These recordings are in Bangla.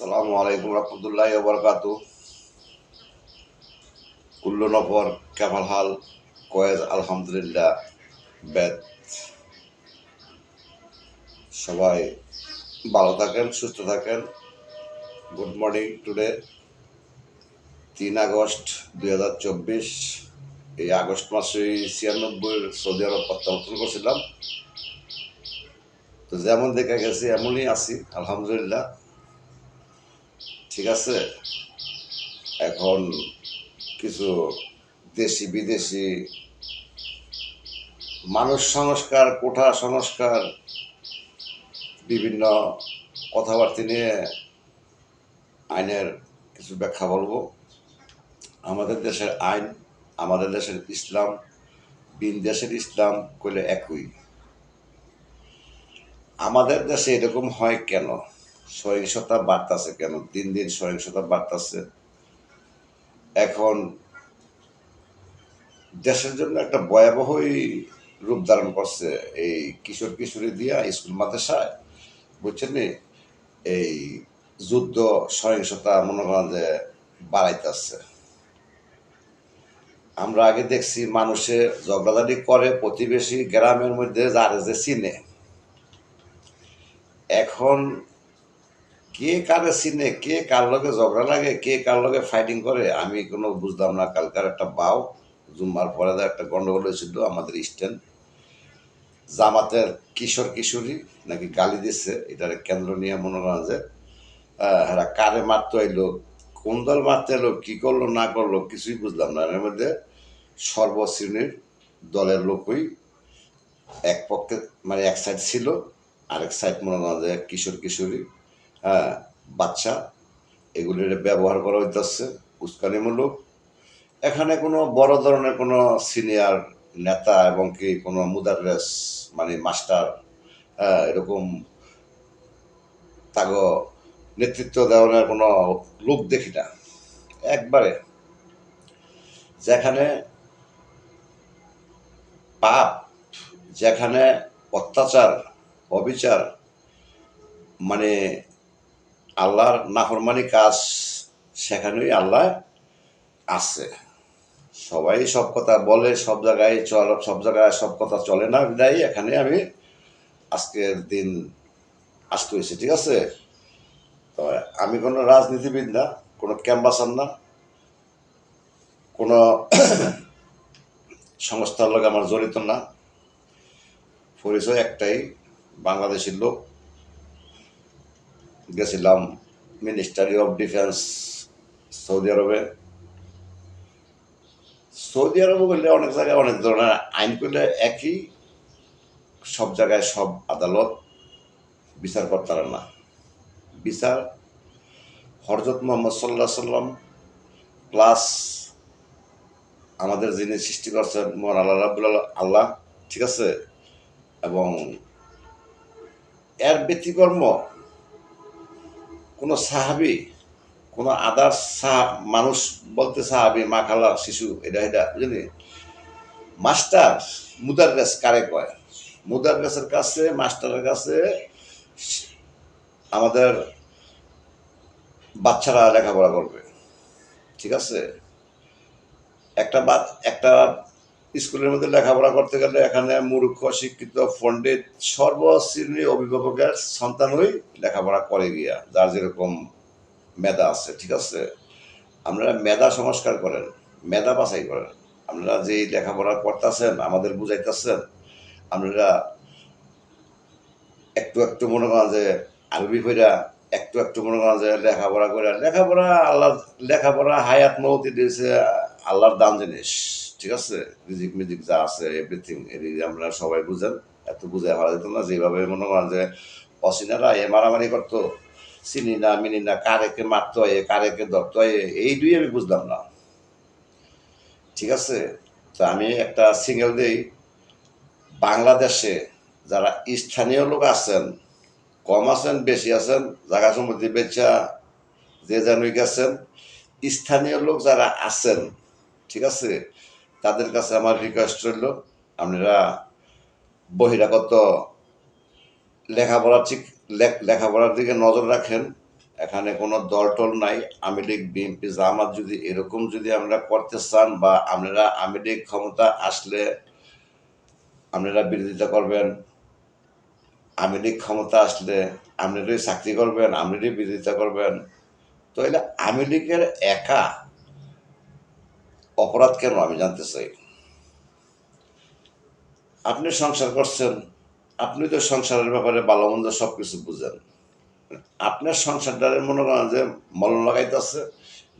আসসালামু আলাইকুম রহমতুল্লাহ বরকাত কুল্লু নফর, কেমাল হাল, কয়েজ, আলহামদুলিল্লাহ, বেদ। সবাই ভালো থাকেন, সুস্থ থাকেন। গুড মর্নিং টুডে, তিন আগস্ট দুই হাজার চব্বিশ, এই আগস্ট মাসে ছিয়ানব্বই সৌদি আরব প্রত্যাবর্তন করছিলাম। তো যেমন দেখা গেছে, এমনই আছি, আলহামদুলিল্লাহ। ঠিক আছে? এখন কিছু দেশি, বিদেশি মানুষ সংস্কার, কোঠা সংস্কার, বিভিন্ন কথাবার্তা নিয়ে আইনের কিছু ব্যাখ্যা বলব। আমাদের দেশের আইন, আমাদের দেশের ইসলাম বিন দেশের ইসলাম কইলে একই। আমাদের দেশে এরকম হয় কেন? সহিংসতা বাড়তাছে কেন? দিন দিন সহিংসতা বাড়তাছে। এখন দেশের জন্য একটা ভয়াবহই রূপ ধারণ করছে এই কিশোর কিশোরী দিয়া স্কুল মাদ্রাসায়। বুঝছেন এই যুদ্ধ, সহিংসতা মনে করেন যে বাড়াইতেছে। আমরা আগে দেখছি মানুষে ঝগড়াঝাটি করে, প্রতিবেশী গ্রামের মধ্যে যার যে চিনে। এখন কে কারে চিনে, কে কার লগে ঝগড়া লাগে, কে কার লগে ফাইটিং করে, আমি কোনো বুঝতাম না। কালকার একটা বাও, জুম্মার পরে একটা গন্ডগোল হয়েছিল আমাদের স্ট্যান্ড জামাতের কিশোর কিশোরী নাকি গালি দিচ্ছে এটার কেন্দ্র নিয়ে মনে করেন যে হ্যাঁ কারে মারতে এলো কোন দল মারতে এলো কী করল, না করল, কিছুই বুঝলাম না। এর মধ্যে সর্বশ্রেণীর দলের লোকই এক পক্ষে মানে এক সাইড ছিল, আরেক সাইড মনে করেন যে কিশোর কিশোরী হ্যাঁ বাচ্চা এগুলির ব্যবহার করা হইতেছে উস্কানিমূলক। এখানে কোনো বড় ধরনের কোনো সিনিয়র নেতা এবং কি কোনো মুদারেস মানে মাস্টার হ্যাঁ, এরকম তাগ নেতৃত্ব দেওয়ার কোনো লোক দেখি না। একবারে। যেখানে পাপ যেখানে অত্যাচার অবিচার মানে আল্লাহর নাফরমানি কাজ সেখানেই আল্লাহ আছে। সবাই সব কথা বলে, সব জায়গায় চল সব জায়গায় সব কথা চলে না বিদায়, এখানে আমি আজকের দিন আসতে হয়েছে, ঠিক আছে? তো আমি কোনো রাজনীতিবিদ না, কোনো ক্যাম্বাসার না, কোনো সংস্থার লোক আমার জড়িত না। পরিচয় একটাই, বাংলাদেশের লোক গেছিলাম মিনিস্ট্রি অফ ডিফেন্স সৌদি আরবে সৌদি আরবে বললে অনেক জায়গায় অনেক ধরনের আইন করলে একই, সব জায়গায় সব আদালত বিচার করতে পারে না। বিচার হরজত মোহাম্মদ সাল্লাহ সাল্লাম প্লাস আমাদের যিনি সৃষ্টি করছেন মোহন আল্লাহ রাবুল আল্লাহ, ঠিক আছে? এবং এর ব্যতিকর্ম কোনো সাহাবি, কোনো আদার সাহা মানুষ বলতে সাহাবি, মা খালা, শিশু, এটা এটা, বুঝলি? মাস্টার মুদার গাছ কারে কয়? মুদার গাছের কাছে, মাস্টারের কাছে আমাদের বাচ্চারা লেখাপড়া করবে। ঠিক আছে? একটা বা একটা স্কুলের মধ্যে লেখাপড়া করতে গেলে এখানে মূর্খ, শিক্ষিত, পণ্ডিত সর্বশ্রেণী অভিভাবকের সন্তানই লেখাপড়া করে গিয়া, যার যেরকম মেধা আছে, ঠিক আছে। আপনারা মেধা সংস্কার করেন, মেধা বাছাই করেন। আপনারা যে লেখাপড়া করতেছেন, আমাদের বুঝাইতেছেন, আপনারা একটু একটু মনে করেন যে আরবি কইরা একটু একটু মনে করেন যে লেখাপড়া করে লেখাপড়া আল্লাহ, লেখাপড়া হায়াত মৌতি দিয়েছে আল্লাহর দান জিনিস। ঠিক আছে মিউজিক মিউজিক যা আছে এভরিথিং আমরা সবাই বুঝেন, এত বুঝে ভালো যেত না, যেভাবে মনে করেন যে অসিনারা এ মারামারি করতো, চিনি না, মিনি না কারেকে মারতে হয় কারেকে ধরতে হয় এই দুই আমি বুঝলাম না। ঠিক আছে, তো আমি একটা সিঙ্গেল দিই, বাংলাদেশে যারা স্থানীয় লোক আছেন, কম আছেন, বেশি আছেন, জায়গা সম্পত্তি বেচা, যে জানুই গেছেন, স্থানীয় লোক যারা আছেন, ঠিক আছে তাদের কাছে আমার রিকোয়েস্ট রইল, আপনারা বহিরাগত লেখাপড়া ঠিক লেখ- লেখাপড়ার দিকে নজর রাখেন। এখানে কোনো দল টল নাই। আওয়ামী লীগ বিএনপি জামাত যদি এরকম যদি আমরা করতে চান বা আপনারা আওয়ামী লীগ ক্ষমতা আসলে আপনারা বিরোধিতা করবেন আওয়ামী লীগ ক্ষমতা আসলে আপনারাই চাকরি করবেন, আপনারাই বিরোধিতা করবেন। তো এটা আওয়ামী লীগের একা অপরাধ কেন আমি জানতে চাই? আপনি সংসার করছেন, আপনি তো সংসারের ব্যাপারে ভালো মন্দ সব কিছু বুঝেন। আপনার সংসারটারে মনে করেন যে মল লাগাইতেছে,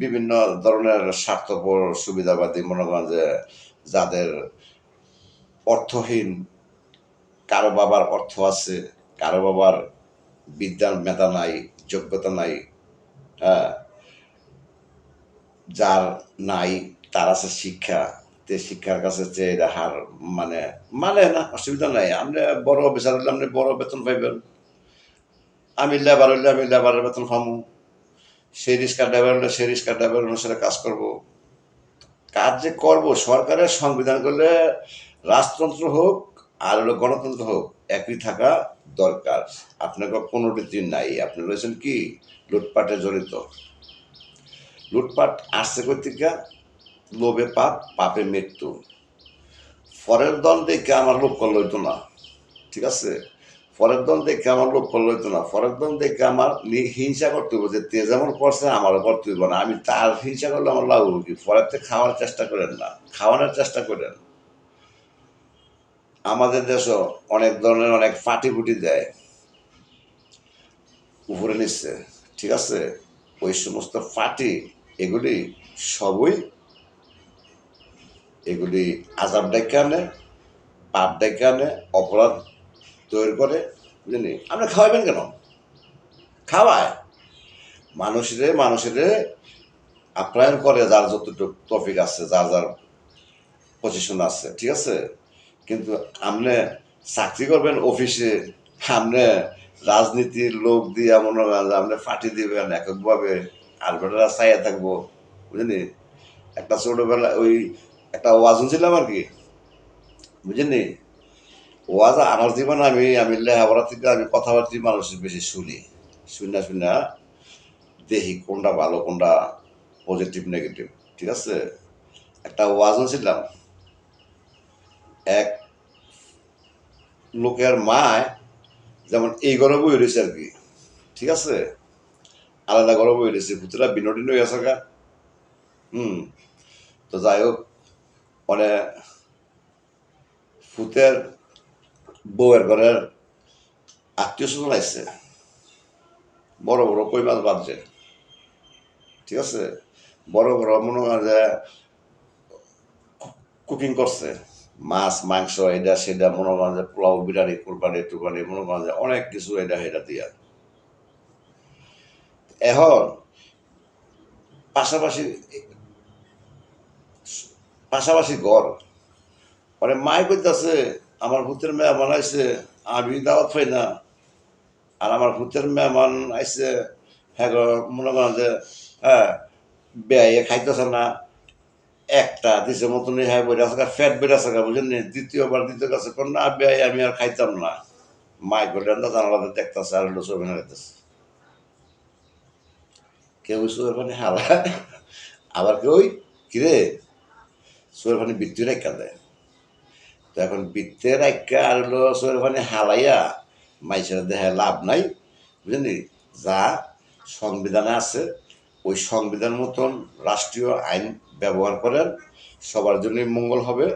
বিভিন্ন ধরনের স্বার্থপর, সুবিধাবাদী মনে করেন যে যাদের অর্থহীন, কারও বাবার অর্থ আছে, কারও বাবার বিদ্যার মেধা নাই, যোগ্যতা নাই হ্যাঁ যার নাই তার আছে শিক্ষা, তে শিক্ষার কাছে যে এটা হার মানে মানে না, অসুবিধা নাই। আপনি বড় অফিসার হলে আপনি বড় বেতন পাইবেন। আমি লেবার হইলে আমি লেবারের বেতন পাবো সেই রিক্সা ড্রাইভার হলে সেই রিক্সা ড্রাইভার অনুসারে কাজ করব। কাজ যে করব, সরকারের সংবিধান করলে রাজতন্ত্র হোক আর হলো গণতন্ত্র হোক, একই থাকা দরকার। আপনাকে কোনোটি নাই। আপনি রয়েছেন কি? লুটপাটে জড়িত। লুটপাট আসছে কর্তিকা লোভে পাপ, পাপে মৃত্যু। ফরের দল দেখে আমার লোক করল না, ঠিক আছে? পরের দল দেখে আমার লোক করল না। ফরের দল দেখে আমার হিংসা করতে হইব যে, তে যেমন করছে, আমারও করতে হইব না। আমি তার হিংসা করলে আমার লাভ হইব কি? থেকে খাওয়ার চেষ্টা করেন না, খাওয়ানোর চেষ্টা করেন। আমাদের দেশও অনেক ধরনের অনেক ফাটি ফুটি দেয়, উপরে নিচ্ছে ঠিক আছে? ওই সমস্ত ফাটি, এগুলি সবই এগুলি আজাব ডেকে আনে, পাপ ডেকে আনে, অপরাধ তৈরি করে, বুঝলি? আপনি খাওয়াবেন কেন? খাওয়ায়। মানুষেরে মানুষেরে আপ্যায়ন করে যার যতটুকু টপিক আছে, যার যার পজিশন আছে, ঠিক আছে? কিন্তু আপনি চাকরি করবেন, অফিসে আপনি রাজনীতির লোক দিয়ে মনে করেন আপনি ফাটি দিবেন, এককভাবে আর বেটারা চাইয়া থাকব, বুঝলি? একটা ছোটবেলা ওই একটা ওয়াজ ছিলাম আর কি। বুঝলি ওয়াজ আমার জীবনে আমি আমি লেখাপড়া থেকে আমি কথাবার্তি মানুষের বেশি শুনি। শুনে শুনে দেখি কোনটা ভালো, কোনটা পজিটিভ নেগেটিভ ঠিক আছে? একটা ওয়াজ ছিলাম এক লোকের মায় যেমন এই ঘরে বই রয়েছে আর কি। ঠিক আছে? আলাদা ঘরে বই রয়েছে। পুতুরা বিনোদিন হয়ে আছে হুম। তো যাই হোক মানে ফুতের বউয়ের ঘরের আত্মীয় স্বজন আসছে বড় বড় কই মাছ বাঁধছে। ঠিক আছে? বড় বড় মনে হয় যে কুকিং করছে। মাছ, মাংস এটা সেটা মনে করেন যে পোলাও, বিরিয়ানি কোরবানি টুরবানি মনে করেন যে অনেক কিছু এটা এটা দিয়া। এখন পাশাপাশি পাশাপাশি ঘর। মানে মায় কইতাছে, আমার ভূতের মেহমান আইছে, আমি দাওয়াত পাই না। আর আমার ভূতের মেহমান আইছে হ্যাঁ মনে করেন যে হ্যাঁ বেয়ে খাইতেছে না। একটা দিছে মতন হ্যাঁ বইরা থাকা, ফ্যাট বেড়া থাকা বুঝলেন? দ্বিতীয়বার দ্বিতীয় কাছে কোন না বেয়ে আমি আর খাইতাম না। মাই করলেন না জানালাতে দেখতেছে, আর হলো ছবি খাইতেছে কেউ চোর পানি হালায় আবার কেউ কিরে চোর পানি বৃত্তি রেখা দেয়। তো এখন বৃত্তে রাখা আর হলো চোর হালাইয়া মাইসের দেহে লাভ নাই বুঝলি যা সংবিধানে আছে, ওই সংবিধান মতন রাষ্ট্রীয় আইন ব্যবহার করেন, সবার জন্যই মঙ্গল হবে,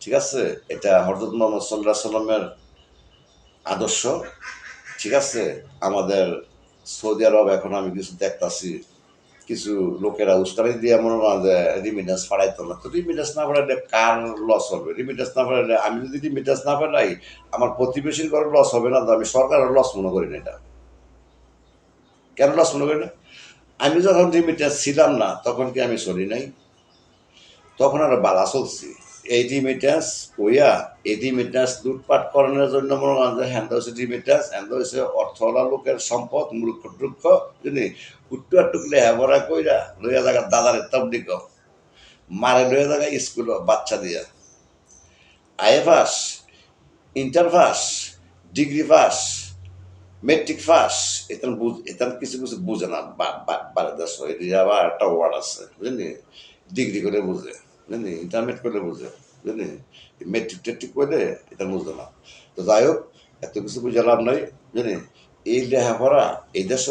ঠিক আছে? এটা হরদত মোহাম্মদ সাল্লাহ সাল্লামের আদর্শ, ঠিক আছে? আমাদের সৌদি আরব এখন আমি কিছু দেখতাছি কিছু লোকেরা উস্কানি দিয়ে মনে যে রিমিটেন্স ফাড়াইতো না। তো রিমিটেন্স না ফাড়াইলে কার লস হবে? রিমিটেন্স না ফাড়াইলে আমি যদি রিমিটেন্স না ফাড়াই, আমার প্রতিবেশীর ঘরে লস হবে না, তো আমি সরকারের লস মনে করি না এটা। কেন লস মনে করি না? আমি যখন রিমিটেন্স ছিলাম না, তখন কি আমি চলি নাই? তখন আর বালা চলছি। এই রিমিটেন্স কইয়া এই রিমিটেন্স লুটপাট করানোর জন্য মনে করেন যে হ্যান্ড হচ্ছে রিমিটেন্স হ্যান্ড অর্থওয়ালা লোকের সম্পদ, মূর্খ টুক্ষ বুঝলি? উট্টু টুকলে হ্যাবরা কইরা লইয়া জায়গা দাদারে তবলিক মারে লইয়া জায়গা স্কুল, বাচ্চা দিয়া। IA pass inter pass degree pass matric pass এতান বুঝ, এতান কিছু কিছু বুঝে না বারে দেশ, এটি আবার একটা ওয়ার্ড আছে, বুঝলি? ডিগ্রি করে বুঝে। বুঝলি ইন্টারমিডিয়েট করলে বুঝে। বুঝলি মেট্রিক টেট্রিক করলে এটা বুঝে না। তো যাই হোক, এত কিছু বুঝে লাভ নাই, বুঝলি এই লেখাপড়া, এই দেশ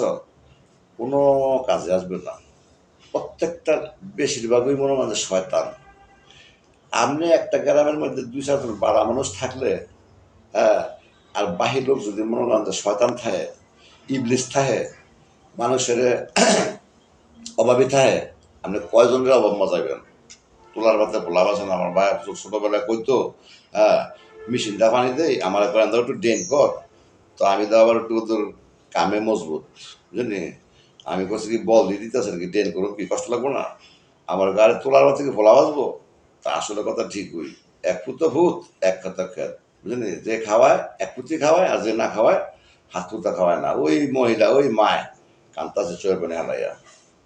কোনো কাজে আসবে না। প্রত্যেকটা বেশিরভাগই মনে মানে শয়তান। আপনি একটা গ্রামের মধ্যে দুই চারজন বাড়া মানুষ থাকলে হ্যাঁ আর বাহির লোক যদি মনে করেন যে শয়তান থাকে, ইবলিস থাকে, মানুষের অভাবী থাকে, আপনি কয়জনের অভাব মজাইবেন তোলার বাতে লাভ আছে না, আমার ভাই ছোটবেলায় কইতো হ্যাঁ মেশিনটা পানি দেই, আমার করেন একটু ডেন কর। তো আমি তো আবার একটু তোর কামে মজবুত, বুঝলি? আমি করছি কি, বল দিয়ে দিতেছে কি ডেন করুন, কি কষ্ট লাগবো না? আমার গাড়ি তোলার বাতে কি ভোলা বাজবো তা আসলে কথা ঠিক হই এক ফুটো ভূত, এক কথা খেত, বুঝলি? যে খাওয়ায়, এক ফুটি খাওয়ায়, আর যে না খাওয়ায়, হাত ফুটা খাওয়ায় না। ওই মহিলা, ওই মায়, কান্তাছে চয়ে পেনে হালাইয়া,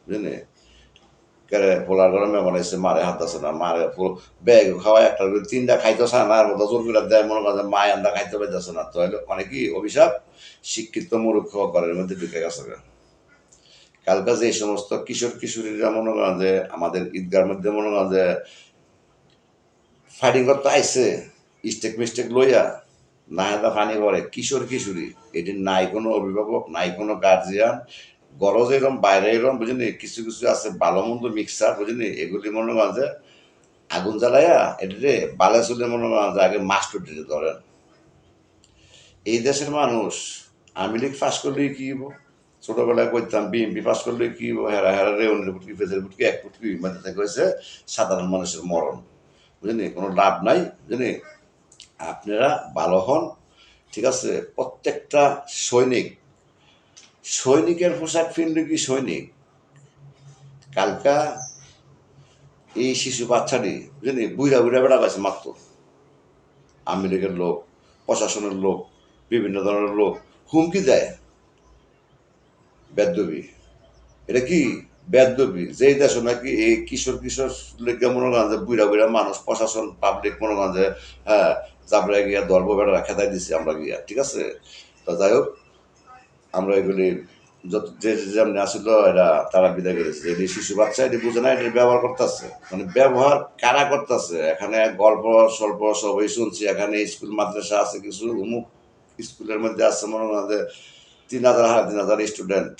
বুঝলি? মনে কালকা যে সমস্ত কিশোর কিশোরীরা মনে করেন যে আমাদের ঈদগার মধ্যে মনে করেন যে ফাইটিং করতে আইসে স্টেক মিস্টেক লইয়া, না হেদা ফানি করে। কিশোর কিশোরী, এটি নাই কোনো অভিভাবক, নাই কোনো গার্জিয়ান গরজ এরম, বাইরে এরম, বুঝলি? কিছু কিছু আছে ভালো মন্দ মিক্সার বুঝলি? এগুলি মনে করেন যে আগুন জ্বালাইয়া এটারে বালে চুলে মনে করেন যে আগে মাস্টার দিতে ধরেন এই দেশের মানুষ আমি লীগ পাস করলে কি হইব? ছোটবেলায় কইতাম বিএমপি পাস করলে কি হেরা হেরা রেউনের ফুটকি ফেজের ফুটকি এক ফুটকি মানে থেকে হয়েছে সাধারণ মানুষের মরণ, বুঝলি? কোনো লাভ নাই, বুঝলি? আপনারা ভালো হন, ঠিক আছে? প্রত্যেকটা সৈনিক সৈনিকের পোশাক কিনলে কি সৈনিক? কালকা এই শিশু বাচ্চাটি বুঝলি বুড়া বুড়া বেড়া পাইছে মাত্র। আওয়ামী লীগের লোক, প্রশাসনের লোক, বিভিন্ন ধরনের লোক, হুমকি দেয়। বেদবি। এটা কি বেদবি? যেই দেশ নাকি এই কিশোর কিশোর লেগে মনে যে বুড়া বুড়া মানুষ, প্রশাসন পাবলিক মনে যে হ্যাঁ চাপড়ে গিয়া দর্ব বেড়া খেদাই দিছি আমরা গিয়া, ঠিক আছে? তো যাই হোক আমরা এগুলি যত যে যেমনি আসিল, এরা তারা বিদায় করেছে এটি শিশু বাচ্চা এটি বুঝে না এটি ব্যবহার করতেছে। মানে ব্যবহার কারা করতেছে? এখানে গল্প স্বল্প সবই শুনছি। এখানে স্কুল, মাদ্রাসা আছে কিছু, অমুক স্কুলের মধ্যে আছে মনে হয় তিন হাজার হাজার তিন হাজার স্টুডেন্ট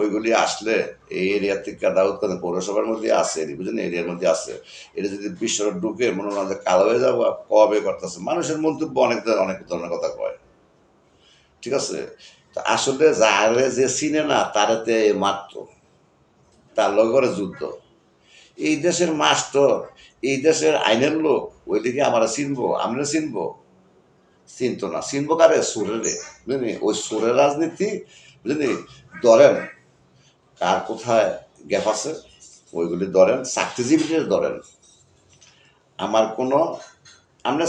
ওইগুলি আসলে এই এরিয়া থেকে দাউদ কাদের পৌরসভার মধ্যে আছে, এটি বুঝলেন এরিয়ার মধ্যে আছে। এটা যদি বিশ্বর ঢুকে মনে হয় কালো হয়ে যাব, কবে করতেছে? মানুষের মন্তব্য অনেক অনেক ধরনের কথা কয়। ঠিক আছে? আসলে যারে যে চিনে না তারেতে মাত্র তার লগরে যুদ্ধ। এই দেশের মাস্টার, এই দেশের আইনের লোক ওই দিকে আমরা চিনবো আমরা চিনবো। চিনতো না। চিনবো কারে? সুরেরে। বুঝলি? ওই সুরের রাজনীতি, বুঝলি? ধরেন, কার কোথায় গ্যাপ আছে? ওইগুলি ধরেন, চাকরিজীবীদের ধরেন। আমার কোনো আমরা